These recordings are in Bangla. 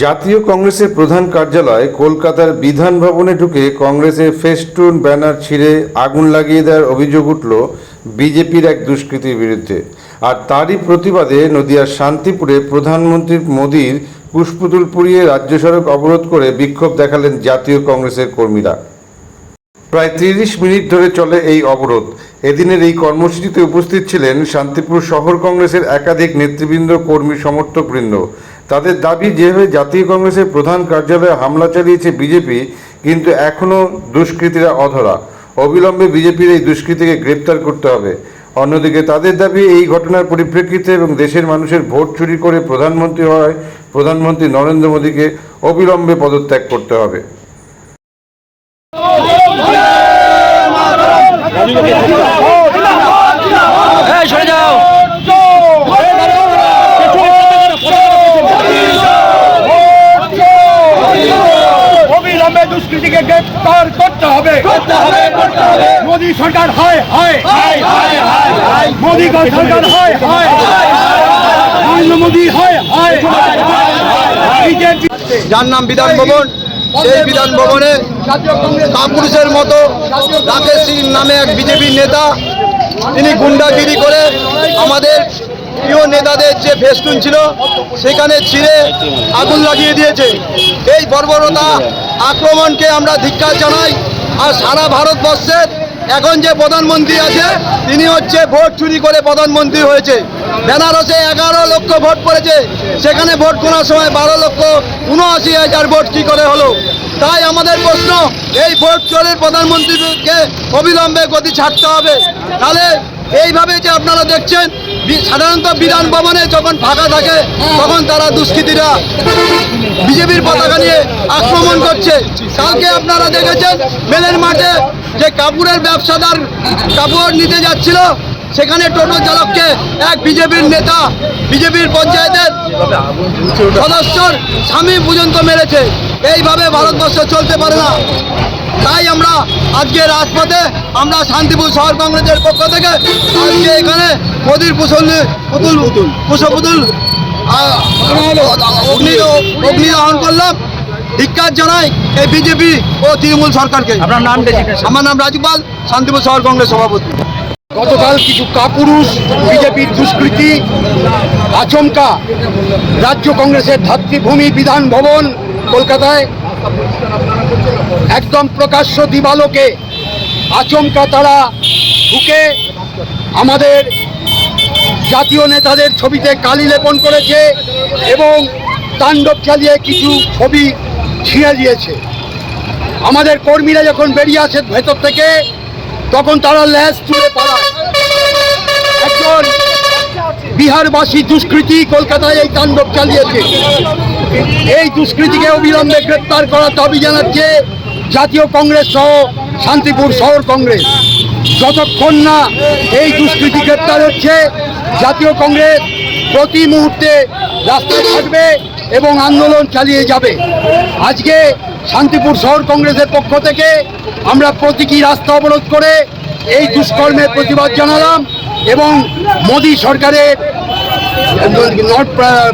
জাতীয় কংগ্রেসের প্রধান কার্যালয় কলকাতার বিধান ভবনে ঢুকে কংগ্রেসের ফেস্টুন ব্যানার ছিঁড়ে আগুন লাগিয়ে দেওয়ার অভিযোগ উঠল বিজেপির এক দুষ্কৃতীর বিরুদ্ধে। আর তারই প্রতিবাদে নদিয়ার শান্তিপুরে প্রধানমন্ত্রী মোদীর পুষ্পতুল পুড়িয়ে রাজ্য সড়ক অবরোধ করে বিক্ষোভ দেখালেন জাতীয় কংগ্রেসের কর্মীরা। প্রায় তিরিশ মিনিট ধরে চলে এই অবরোধ। এদিনের এই কর্মসূচিতে উপস্থিত ছিলেন শান্তিপুর শহর কংগ্রেসের একাধিক নেতৃবৃন্দ, কর্মী, সমর্থকবৃন্দ। তাদের দাবি, যেভাবে জাতীয় কংগ্রেসের প্রধান কার্যালয়ে হামলা চালিয়েছে বিজেপি, কিন্তু এখনও দুষ্কৃতীরা অধরা। অবিলম্বে বিজেপির এই দুষ্কৃতীকে গ্রেপ্তার করতে হবে। অন্যদিকে তাদের দাবি এই ঘটনার পরিপ্রেক্ষিতে এবং দেশের মানুষের ভোট চুরি করে প্রধানমন্ত্রী হওয়ায় প্রধানমন্ত্রী নরেন্দ্র মোদীকে অবিলম্বে পদত্যাগ করতে হবে। যাও। অবিলম্বে করতে হবে। মোদী সরকার হয় হয়। মোদী সরকার হয় হয়। নরেন্দ্র মোদী হয় হয়। বিজেপি যার নাম বিধান ভবন সেই বিধান ভবনে কাপুরুষের মতো রাকেশ সিং নামে এক বিজেপির নেতা তিনি গুন্ডাগিরি করে আমাদের প্রিয় নেতাদের যে ফেস্টুন ছিল সেখানে ছিঁড়ে আগুন লাগিয়ে দিয়েছে। এই বর্বরতা আক্রমণকে আমরা ধিক্কার জানাই আর সারা ভারতবর্ষের এখন যে প্রধানমন্ত্রী আছে, তিনি হচ্ছে ভোট চুরি করে প্রধানমন্ত্রী হয়েছে। বেনারসে এগারো লক্ষ ভোট পড়েছে, সেখানে ভোট করার সময় বারো লক্ষ উনআশি হাজার ভোট কী করে হলো? তাই আমাদের প্রশ্ন, এই ভোট চোরের প্রধানমন্ত্রীকে অবিলম্বে গতি ছাড়তে হবে। তাহলে এইভাবে যে আপনারা দেখছেন সাধারণত বিধান ভবনে যখন ফাঁকা থাকে, তখন তারা দুষ্কৃতীরা বিজেপির পতাকা নিয়ে আক্রমণ করছে। কালকে আপনারা দেখেছেন, মেলের মাঠে যে কাপড়ের ব্যবসাদার কাপড় নিতে যাচ্ছিল, সেখানে টোটো চালককে এক বিজেপির নেতা, বিজেপির পঞ্চায়েতের সদস্যর স্বামী পর্যন্ত মেরেছে। এইভাবে ভারতবর্ষ চলতে পারে না। তাই আজকে রাজপথে আমরা শান্তিপুর শহর কংগ্রেসের পক্ষ থেকে আজকে এখানে মোদির পুতুল পুতুল। পুষ্পপুতুল আহ, অগ্নি অগ্নি দহন করলাম। ধিক্কার জানাই এই বিজেপি ও তৃণমূল সরকারকে। আপনার নাম আমার নাম রাজুপাল শান্তিপুর শহর কংগ্রেস সভাপতি। গতকাল কিছু কাপুরুষ বিজেপির দুষ্কৃতি আচমকা রাজ্য কংগ্রেসের ধাত্রীভূমি বিধান ভবন কলকাতায় একদম প্রকাশ্য দিবালোকে আচমকা তারা ঢুকে আমাদের জাতীয় নেতাদের ছবিতে কালি লেপন করেছে এবং তাণ্ডব চালিয়ে কিছু ছবি ছিঁড়ে দিয়েছে। আমাদের কর্মীরা যখন বেরিয়ে আসে ভেতর থেকে, তখন তারা ল্যাস তুলে পালায়। একজন বিহারবাসী দুষ্কৃতী কলকাতায় এই তাণ্ডব চালিয়েছে। এই দুষ্কৃতীকে অবিলম্বে গ্রেপ্তার করার দাবি জানাচ্ছে জাতীয় কংগ্রেস সহ শান্তিপুর শহর কংগ্রেস। যতক্ষণ না এই দুষ্কৃতী গ্রেপ্তার হচ্ছে, জাতীয় কংগ্রেস প্রতি মুহূর্তে রাস্তায় থাকবে এবং আন্দোলন চালিয়ে যাবে। আজকে শান্তিপুর শহর কংগ্রেসের পক্ষ থেকে আমরা প্রতীকী রাস্তা অবরোধ করে এই দুষ্কর্মের প্রতিবাদ জানালাম এবং মোদী সরকারের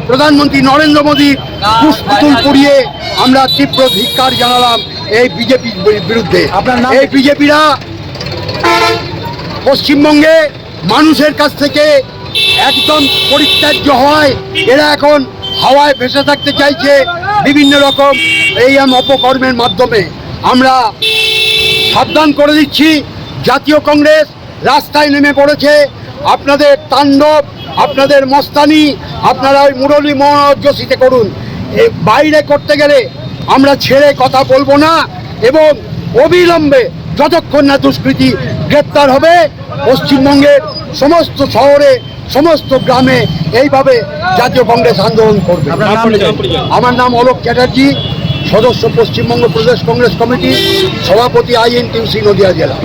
প্রধানমন্ত্রী নরেন্দ্র মোদীর পুষ্পুতুল পুড়িয়ে আমরা তীব্র ধিক্কার জানালাম এই বিজেপির বিরুদ্ধে। এই বিজেপিরা পশ্চিমবঙ্গে মানুষের কাছ থেকে একদম পরিত্যাজ্য হওয়ায় এরা এখন হাওয়ায় ভেসে থাকতে চাইছে বিভিন্ন রকম এই আম অপকর্মের মাধ্যমে। আমরা সাবধান করে দিচ্ছি। জাতীয় কংগ্রেস রাস্তায় নেমে পড়েছে। আপনাদের তাণ্ডব আপনাদের মস্তানি আপনারা ওই মুরলী মনোজ্জসিতে করুন। এ বাইরে করতে গেলে আমরা ছেড়ে কথা বলব না এবং অবিলম্বে যতক্ষণ না দুষ্কৃতী গ্রেপ্তার হবে পশ্চিমবঙ্গের সমস্ত শহরে সমস্ত গ্রামে এইভাবে জাতীয় কংগ্রেস আন্দোলন করবে। আমার নাম অলোক চ্যাটার্জি সদস্য পশ্চিমবঙ্গ প্রদেশ কংগ্রেস কমিটি সভাপতি আইএনটিউসি নদিয়া জেলা।